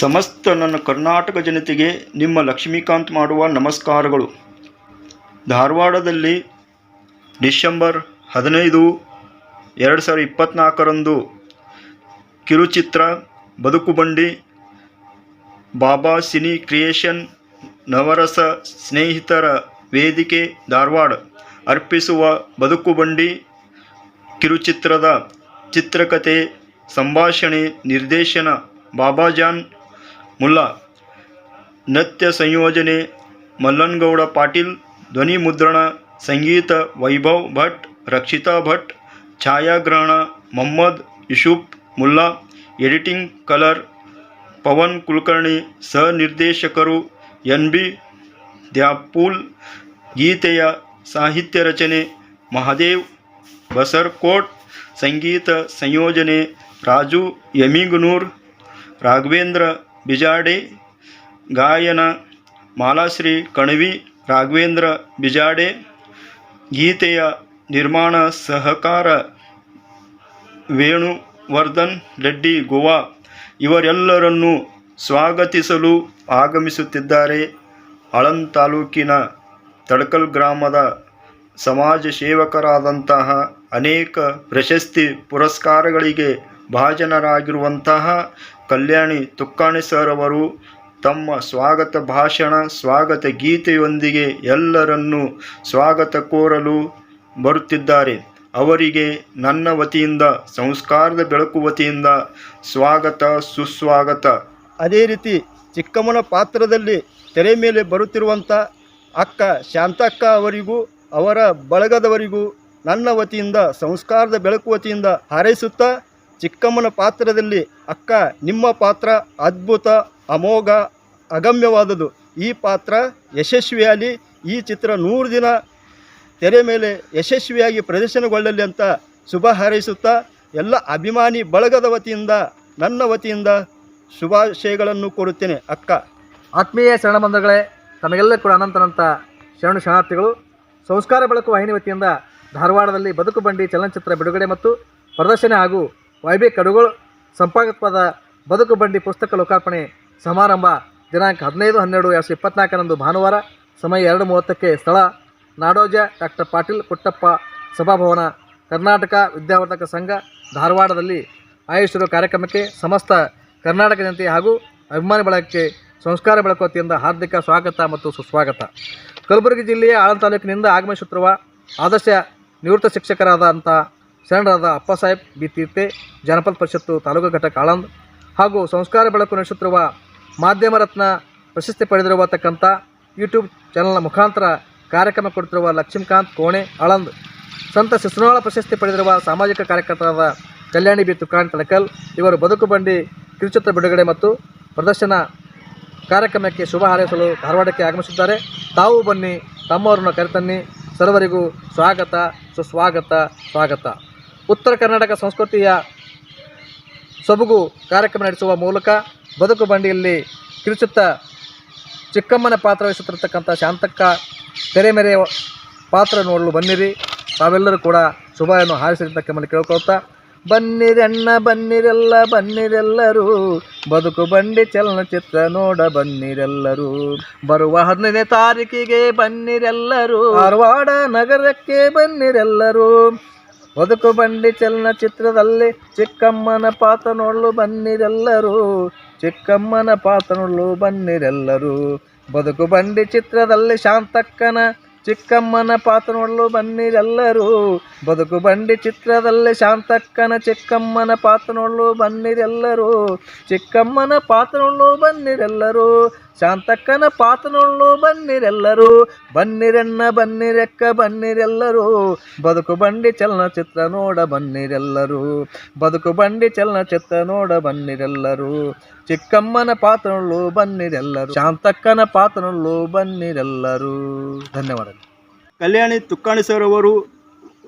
ಸಮಸ್ತ ನನ್ನ ಕರ್ನಾಟಕ ಜನತೆಗೆ ನಿಮ್ಮ ಲಕ್ಷ್ಮೀಕಾಂತ್ ಮಾಡುವ ನಮಸ್ಕಾರಗಳು. ಧಾರವಾಡದಲ್ಲಿ ಡಿಸೆಂಬರ್ ಹದಿನೈದು, ಎರಡು ಸಾವಿರದ ಇಪ್ಪತ್ತ್ನಾಲ್ಕರಂದು ಕಿರುಚಿತ್ರ ಬದುಕುಬಂಡಿ ಬಾಬಾ ಸಿನಿ ಕ್ರಿಯೇಷನ್ ನವರಸ ಸ್ನೇಹಿತರ ವೇದಿಕೆ ಧಾರವಾಡ ಅರ್ಪಿಸುವ ಬದುಕುಬಂಡಿ ಕಿರುಚಿತ್ರದ ಚಿತ್ರಕಥೆ ಸಂಭಾಷಣೆ, ನಿರ್ದೇಶನ ಬಾಬಾಜಾನ್ ಮುಲ್ಲಾ ನೃತ್ಯ ಸಂಯೋಜನೆ ಮಲ್ಲನಗೌಡ ಪಾಟೀಲ್ ಧ್ವನಿ ಮುದ್ರಣ ಸಂಗೀತ ವೈಭವ್ ಭಟ್ ರಕ್ಷಿತಾ ಭಟ್ ಛಾಯಾಗ್ರಹಣ ಮೊಹಮ್ಮದ್ ಯುಸುಫ್ ಮುಲ್ಲಾ ಎಡಿಟಿಂಗ್ ಕಲರ್ ಪವನ್ ಕುಲಕರ್ಣಿ ಸಹ ನಿರ್ದೇಶಕರು ಎನ್ ಬಿ ದ್ಯಾಪೂಲ್ ಗೀತೆಯ ಸಾಹಿತ್ಯ ರಚನೆ ಮಹಾದೇವ್ ಬಸರ್ಕೋಟ್ ಸಂಗೀತ ಸಂಯೋಜನೆ ರಾಜು ಯಮಿಗುನೂರ್ ರಾಘವೇಂದ್ರ ಬಿಜಾಡೆ, ಗಾಯನ, ಮಾಲಾಶ್ರೀ, ಕಣವಿ, ರಾಘವೇಂದ್ರ, ಬಿಜಾಡೆ, ಗೀತೆಯ ನಿರ್ಮಾಣ ಸಹಕಾರ, ವೇಣುವರ್ಧನ್, ರೆಡ್ಡಿ, ಗೋವಾ ಇವರೆಲ್ಲರನ್ನು ಸ್ವಾಗತಿಸಲು ಆಗಮಿಸುತ್ತಿದ್ದಾರೆ. ಆಳನ್ ತಾಲೂಕಿನ ತಡಕಲ್ ಗ್ರಾಮದ ಸಮಾಜ ಸೇವಕರಾದಂತಹ ಅನೇಕ ಪ್ರಶಸ್ತಿ ಪುರಸ್ಕಾರಗಳಿಗೆ ಭಾಜನರಾಗಿರುವಂತಹ ಕಲ್ಯಾಣಿ ತುಕ್ಕಾಣಿ ಸರ್ ಅವರು ತಮ್ಮ ಸ್ವಾಗತ ಭಾಷಣ, ಸ್ವಾಗತ ಗೀತೆಯೊಂದಿಗೆ ಎಲ್ಲರನ್ನೂ ಸ್ವಾಗತ ಕೋರಲು ಬರುತ್ತಿದ್ದಾರೆ. ಅವರಿಗೆ ನನ್ನ ವತಿಯಿಂದ, ಸಂಸ್ಕಾರದ ಬೆಳಕು ವತಿಯಿಂದ ಸ್ವಾಗತ, ಸುಸ್ವಾಗತ. ಅದೇ ರೀತಿ ಚಿಕ್ಕಮ್ಮನ ಪಾತ್ರದಲ್ಲಿ ತೆರೆ ಮೇಲೆ ಬರುತ್ತಿರುವಂಥ ಅಕ್ಕ ಶಾಂತಕ್ಕ ಅವರಿಗೂ, ಅವರ ಬಳಗದವರಿಗೂ ನನ್ನ ವತಿಯಿಂದ, ಸಂಸ್ಕಾರದ ಬೆಳಕು ವತಿಯಿಂದ ಹಾರೈಸುತ್ತಾ ಚಿಕ್ಕಮ್ಮನ ಪಾತ್ರದಲ್ಲಿ ಅಕ್ಕ, ನಿಮ್ಮ ಪಾತ್ರ ಅದ್ಭುತ, ಅಮೋಘ ಅಗಮ್ಯವಾದುದು ಈ ಪಾತ್ರ ಯಶಸ್ವಿಯಾಗಿ ಈ ಚಿತ್ರ ನೂರು ದಿನ ತೆರೆ ಮೇಲೆ ಯಶಸ್ವಿಯಾಗಿ ಪ್ರದರ್ಶನಗೊಳ್ಳಲಿ ಅಂತ ಶುಭ ಹಾರೈಸುತ್ತಾ, ಎಲ್ಲ ಅಭಿಮಾನಿ ಬಳಗದ ವತಿಯಿಂದ, ನನ್ನ ವತಿಯಿಂದ ಶುಭಾಶಯಗಳನ್ನು ಕೋರುತ್ತೇನೆ. ಅಕ್ಕ. ಆತ್ಮೀಯ ಶರಣ ಬಂಧುಗಳೇ ತಮಗೆಲ್ಲ ಕೂಡ ಅನಂತನಂತ ಶರಣ ಶರಣಾರ್ಥಿಗಳು. ಸಂಸ್ಕಾರ ಬೆಳಕು ವಾಹಿನಿ ವತಿಯಿಂದ ಧಾರವಾಡದಲ್ಲಿ ಬದುಕು ಬಂಡಿ ಚಲನಚಿತ್ರ ಬಿಡುಗಡೆ ಮತ್ತು ಪ್ರದರ್ಶನ ಹಾಗೂ ವೈಬಿ ಕಡುಗಳು ಸಂಪಾದಕತ್ವದ ಬದುಕು ಬಂಡಿ ಪುಸ್ತಕ ಲೋಕಾರ್ಪಣೆ ಸಮಾರಂಭ ದಿನಾಂಕ ಹದಿನೈದು ಹನ್ನೆರಡು ಎರಡು ಸಾವಿರದ ಇಪ್ಪತ್ನಾಲ್ಕರಂದು ಭಾನುವಾರ, ಸಮಯ ಎರಡು ಮೂವತ್ತಕ್ಕೆ ಸ್ಥಳ. ನಾಡೋಜ ಡಾಕ್ಟರ್ ಪಾಟೀಲ್ ಪುಟ್ಟಪ್ಪ ಸಭಾಭವನ, ಕರ್ನಾಟಕ ವಿದ್ಯಾವರ್ಧಕ ಸಂಘ ಧಾರವಾಡದಲ್ಲಿ ಆಯೋಜಿಸಿರುವ ಕಾರ್ಯಕ್ರಮಕ್ಕೆ ಸಮಸ್ತ ಕರ್ನಾಟಕ ಜನತೆ ಹಾಗೂ ಅಭಿಮಾನಿ ಬಳಕೆ ಸಂಸ್ಕಾರ ಬೆಳಕು ವತಿಯಿಂದ ಹಾರ್ದಿಕ ಸ್ವಾಗತ ಮತ್ತು ಸುಸ್ವಾಗತ. ಕಲಬುರಗಿ ಜಿಲ್ಲೆಯ ಆಳಂದ ತಾಲೂಕಿನಿಂದ ಆಗಮಿಸುತ್ತಿರುವ ಆದರ್ಶ ನಿವೃತ್ತ ಶಿಕ್ಷಕರಾದಂಥ ಶರಣರಾದ ಅಪ್ಪಸಾಹೇಬ್ ಬಿ ತೀರ್ತೆ, ಜನಪದ ಪರಿಷತ್ತು ತಾಲೂಕು ಘಟಕ ಆಳಂದ್ ಹಾಗೂ ಸಂಸ್ಕಾರ ಬೆಳಕು ನಡೆಸುತ್ತಿರುವ ಮಾಧ್ಯಮ ರತ್ನ ಪ್ರಶಸ್ತಿ ಪಡೆದಿರುವತಕ್ಕಂಥ ಯೂಟ್ಯೂಬ್ ಚಾನಲ್ನ ಮುಖಾಂತರ ಕಾರ್ಯಕ್ರಮ ಕೊಡುತ್ತಿರುವ ಲಕ್ಷ್ಮೀಕಾಂತ್ ಕೋಣೆ, ಆಳಂದ್. ಸಂತ ಶಿಶುನಾಳ ಪ್ರಶಸ್ತಿ ಪಡೆದಿರುವ ಸಾಮಾಜಿಕ ಕಾರ್ಯಕರ್ತರಾದ ಕಲ್ಯಾಣಿ ಬಿ ತುಕಾಣಿ ತಳಕಲ್ ಇವರು ಬದುಕು ಬಂಡಿ, ಕಿರುಚಿತ್ರ ಬಿಡುಗಡೆ ಮತ್ತು ಪ್ರದರ್ಶನ ಕಾರ್ಯಕ್ರಮಕ್ಕೆ ಶುಭ ಹಾರೈಸಲು ಧಾರವಾಡಕ್ಕೆ ಆಗಮಿಸಿದ್ದಾರೆ. ತಾವು ಬನ್ನಿ, ತಮ್ಮವರನ್ನು ಕರೆತನ್ನಿ, ಸರ್ವರಿಗೂ ಸ್ವಾಗತ, ಸುಸ್ವಾಗತ, ಸ್ವಾಗತ. ಉತ್ತರ ಕರ್ನಾಟಕ ಸಂಸ್ಕೃತಿಯ ಸೊಬಗು ಕಾರ್ಯಕ್ರಮ ನಡೆಸುವ ಮೂಲಕ ಬದುಕು ಬಂಡಿಯಲ್ಲಿ ಕಿರುಚುತ್ತ ಚಿಕ್ಕಮ್ಮನ ಪಾತ್ರ ವಹಿಸುತ್ತಿರತಕ್ಕಂಥ ಶಾಂತಕ್ಕ ತೆರೆಮೆರೆಯ ಮೇರೆ ಪಾತ್ರ ನೋಡಲು ಬನ್ನಿರಿ. ತಾವೆಲ್ಲರೂ ಕೂಡ ಶುಭವನ್ನು ಹಾರಿಸಿರ್ತಕ್ಕಂಥ ಕೇಳ್ಕೊಳ್ತಾ ಬನ್ನಿರಣ್ಣ ಬನ್ನಿರೆಲ್ಲ, ಬನ್ನಿರೆಲ್ಲರೂ. ಬದುಕು ಬಂಡಿ ಚಲನಚಿತ್ರ ನೋಡ ಬನ್ನಿರೆಲ್ಲರೂ. ಬರುವ ಹದಿನೈದನೇ ತಾರೀಕಿಗೆ ಬನ್ನಿರೆಲ್ಲರೂ. ಧಾರವಾಡ ನಗರಕ್ಕೆ ಬನ್ನಿರೆಲ್ಲರೂ. ಬದುಕು ಬಂಡಿ ಚಲನಚಿತ್ರದಲ್ಲಿ ಚಿಕ್ಕಮ್ಮನ ಪಾತ್ರ ನೋಡಲು ಬನ್ನಿರೆಲ್ಲರೂ. ಚಿಕ್ಕಮ್ಮನ ಪಾತ್ರ ನೋಡಲು ಬನ್ನಿರೆಲ್ಲರೂ. ಬದುಕು ಬಂಡಿ ಚಿತ್ರದಲ್ಲಿ ಶಾಂತಕ್ಕನ ಚಿಕ್ಕಮ್ಮನ ಪಾತ್ರ ನೋಡಲು ಬನ್ನಿರೆಲ್ಲರೂ. ಬದುಕು ಬಂಡಿ ಚಿತ್ರದಲ್ಲಿ ಶಾಂತಕ್ಕನ ಚಿಕ್ಕಮ್ಮನ ಪಾತ್ರ ನೋಡಲು ಬನ್ನಿರೆಲ್ಲರೂ. ಚಿಕ್ಕಮ್ಮನ ಪಾತ್ರ ನೋಡಲು ಬನ್ನಿರೆಲ್ಲರೂ. ಶಾಂತಕ್ಕನ ಪಾತನೊಳ್ಳು ಬನ್ನಿರೆಲ್ಲರೂ, ಬನ್ನಿರಣ್ಣ ಬನ್ನಿರೆಕ್ಕ ಬನ್ನಿರೆಲ್ಲರೂ. ಬದುಕು ಬಂಡಿ ಚಲನಚಿತ್ರ ನೋಡ ಬನ್ನಿರೆಲ್ಲರೂ, ಬದುಕು ಬಂಡಿ ಚಲನಚಿತ್ರ ನೋಡ ಬನ್ನಿರೆಲ್ಲರೂ. ಚಿಕ್ಕಮ್ಮನ ಪಾತ್ರ ನೋಡಲು ಬನ್ನಿರೆಲ್ಲರೂ, ಶಾಂತಕ್ಕನ ಪಾತ್ರನಲ್ಲೂ ಬನ್ನಿರೆಲ್ಲರೂ. ಧನ್ಯವಾದ ಕಲ್ಯಾಣಿ ತುಕ್ಕಾಣಿ ಸರ್ ಅವರು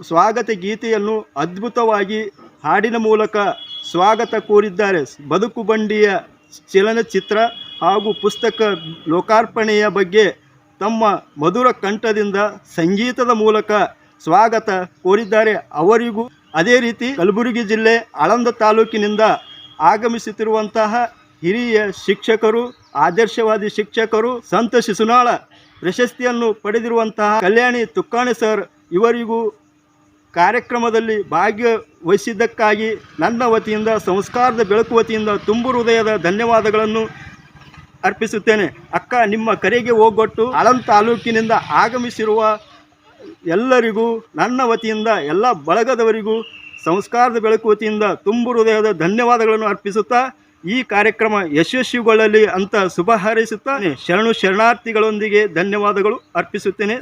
ಸ್ವಾಗತ ಗೀತೆಯನ್ನು ಅದ್ಭುತವಾಗಿ ಹಾಡಿನ ಮೂಲಕ ಸ್ವಾಗತ ಕೋರಿದ್ದಾರೆ. ಬದುಕು ಬಂಡಿಯ ಚಲನಚಿತ್ರ ಹಾಗೂ ಪುಸ್ತಕ ಲೋಕಾರ್ಪಣೆಯ ಬಗ್ಗೆ ತಮ್ಮ ಮಧುರ ಕಂಠದಿಂದ ಸಂಗೀತದ ಮೂಲಕ ಸ್ವಾಗತ ಕೋರಿದ್ದಾರೆ. ಅವರಿಗೂ ಅದೇ ರೀತಿ ಕಲಬುರಗಿ ಜಿಲ್ಲೆ ಆಳಂದ ತಾಲೂಕಿನಿಂದ ಆಗಮಿಸುತ್ತಿರುವಂತಹ ಹಿರಿಯ ಶಿಕ್ಷಕರು, ಆದರ್ಶವಾದಿ ಶಿಕ್ಷಕರು, ಸಂತ ಶಿಶುನಾಳ ಪ್ರಶಸ್ತಿಯನ್ನು ಪಡೆದಿರುವಂತಹ ಕಲ್ಯಾಣಿ ತುಕ್ಕಾಣಿ ಸರ್ ಇವರಿಗೂ ಕಾರ್ಯಕ್ರಮದಲ್ಲಿ ಭಾಗವಹಿಸಿದ್ದಕ್ಕಾಗಿ ನನ್ನ ವತಿಯಿಂದ, ಸಂಸ್ಕಾರದ ಬೆಳಕು ವತಿಯಿಂದ ತುಂಬು ಹೃದಯದ ಧನ್ಯವಾದಗಳನ್ನು ಅರ್ಪಿಸುತ್ತೇನೆ. ಅಕ್ಕ, ನಿಮ್ಮ ಕರೆಗೆ ಹೋಗೊಟ್ಟು ಆಲಂ ತಾಲೂಕಿನಿಂದ ಆಗಮಿಸಿರುವ ಎಲ್ಲರಿಗೂ, ನನ್ನ ವತಿಯಿಂದ, ಎಲ್ಲ ಬಳಗದವರಿಗೂ ಸಂಸ್ಕಾರದ ಬೆಳಕು ವತಿಯಿಂದ ತುಂಬು ಹೃದಯದ ಧನ್ಯವಾದಗಳನ್ನು ಅರ್ಪಿಸುತ್ತಾ, ಈ ಕಾರ್ಯಕ್ರಮ ಯಶಸ್ವಿಗೊಳ್ಳಲಿ ಅಂತ ಶುಭ ಹಾರೈಸುತ್ತಾ, ಶರಣು ಶರಣಾರ್ಥಿಗಳೊಂದಿಗೆ ಧನ್ಯವಾದಗಳು ಅರ್ಪಿಸುತ್ತೇನೆ.